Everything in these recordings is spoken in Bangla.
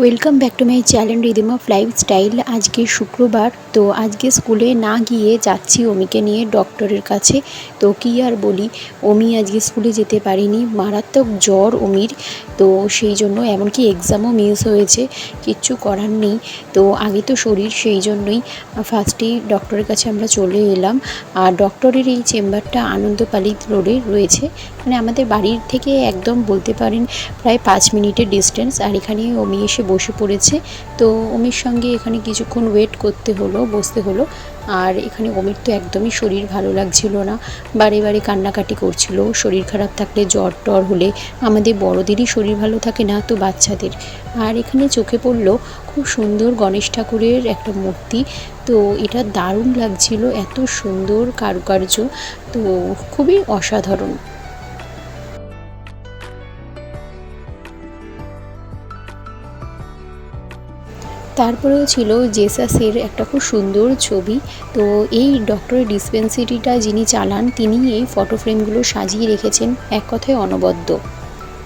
Welcome back to my channel rhythm of lifestyle আজকে শুক্রবার, তো আজকে স্কুলে না গিয়ে যাচ্ছি অমিকে নিয়ে ডক্টরের কাছে। তো কী আর বলি, অমি আজকে স্কুলে যেতে পারিনি। মারাত্মক জ্বর অমির। তো সেই জন্য এমনকি এক্সামও মিস হয়েছে, কিচ্ছু করার নেই। তো আগে তো শরীর সেই জন্যই ফার্স্টেই ডক্টরের কাছে আমরা চলে এলাম। আর ডক্টরের এই চেম্বারটা আনন্দপালিত রোডে রয়েছে। মানে আমাদের বাড়ির থেকে একদম বলতে পারেন প্রায় পাঁচ মিনিটের ডিস্টেন্স আর এখানে অমি এসে বসে পড়েছে। তো অমির সঙ্গে এখানে কিছুক্ষণ ওয়েট করতে হলো, বসতে হলো। আর এখানে অমির তো একদমই শরীর ভালো লাগছিল না। বারে বারে কান্নাকাটি করছিল। শরীর খারাপ থাকলে জ্বর টর হলে আমাদের বড়দেরই শরীর ভালো থাকে না তো বাচ্চাদের। আর এখানে চোখে পড়ল খুব সুন্দর গণেশ ঠাকুরের একটা মূর্তি। তো এটা দারুণ লাগছিল, এত সুন্দর কারুকার্য। তো খুবই অসাধারণ। তারপরেও ছিল জেসাসের একটা খুব সুন্দর ছবি। তো এই ডক্টরের ডিসপেন্সারিটা যিনি চালান তিনি এই ফটো ফ্রেমগুলো সাজিয়ে রেখেছেন, এক কথায় অনবদ্য।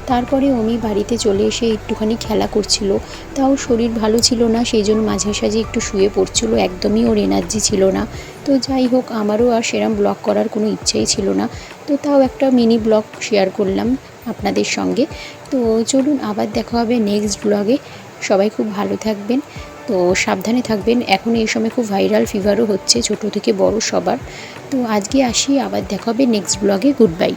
তারপরে অমি বাড়িতে চলে এসে একটুখানি খেলা করছিল। তাও শরীর ভালো ছিল না, সেই জন্য মাঝে সাঝে একটু শুয়ে পড়ছিল, একদমই ওর এনার্জি ছিল না। তো যাই হোক, আমারও আর সেরম ব্লগ করার কোনো ইচ্ছেই ছিল না। তো তাও একটা মিনি ব্লগ শেয়ার করলাম আপনাদের সঙ্গে। তো চলুন, আবার দেখা হবে নেক্সট ব্লগে সবাই খুব ভালো থাকবেন। তো সাবধানে থাকবেন। এখন এই সময় খুব ভাইরাল ফিভারও হচ্ছে, ছোট থেকে বড় সবার। তো আজকে আসি, আবার দেখা হবে নেক্সট ব্লগে গুড বাই